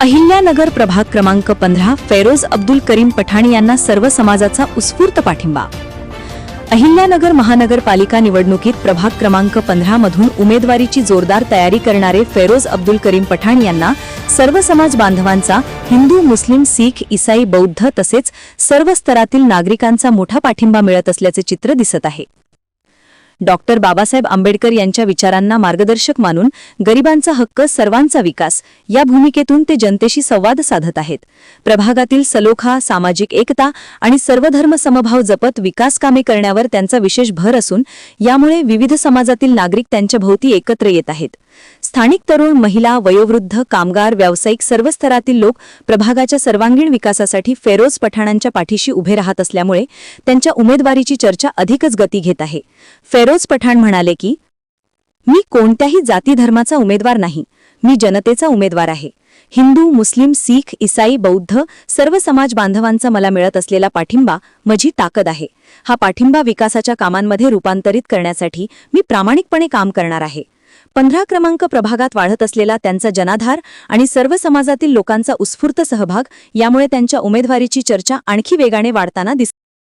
अहिल्यानगर प्रभाग क्रमांक पंधरा फेरोज अब्दुल करीम पठाण यांना सर्व समाजाचा उत्स्फूर्त पाठिंबा. अहिल्यानगर महानगरपालिका निवडणुकीत प्रभाग क्रमांक पंधरा मधून उमेदवारीची जोरदार तयारी करणारे फेरोज अब्दुल करीम पठाण यांना सर्व समाज बांधवांचा हिंदू मुस्लिम सीख इसाई बौद्ध तसेच सर्व स्तरातील नागरिकांचा मोठा पाठिंबा मिळत असल्याचे चित्र दिसत आहे. डॉक्टर बाबासाहेब आंबेडकर यांच्या विचारांना मार्गदर्शक मानून गरिबांचा हक्क सर्वांचा विकास या भूमिकेतून ते जनतेशी संवाद साधत आहेत. प्रभागातील सलोखा सामाजिक एकता आणि सर्वधर्म समभाव जपत विकास कामे करण्यावर त्यांचा विशेष भर असून यामुळे विविध समाजातील नागरिक त्यांच्या भोवती एकत्र येत आहेत. स्थानिक तरुण महिला वयोवृद्ध कामगार व्यावसायिक सर्व स्तरातील लोक प्रभागाच्या सर्वांगीण विकासासाठी फेरोज पठाणांच्या पाठीशी उभे राहत असल्यामुळे त्यांच्या उमेदवारीची चर्चा अधिकच गती घेत आहे. फेरोज पठाण म्हणाले की मी कोणत्याही जाती धर्माचा उमेदवार नाही. मी जनतेचा उमेदवार आहे. हिंदू मुस्लिम सीख इसाई बौद्ध सर्व समाज बांधवांचा मला मिळत असलेला पाठिंबा माझी ताकद आहे. हा पाठिंबा विकासाच्या कामांमध्ये रूपांतरित करण्यासाठी मी प्रामाणिकपणे काम करणार आहे. पंधरा क्रमांक प्रभागात वाढत असलेला त्यांचा जनाधार आणि सर्व समाजातील लोकांचा उत्स्फूर्त सहभाग यामुळे त्यांच्या उमेदवारीची चर्चा आणखी वेगाने वाढताना दिस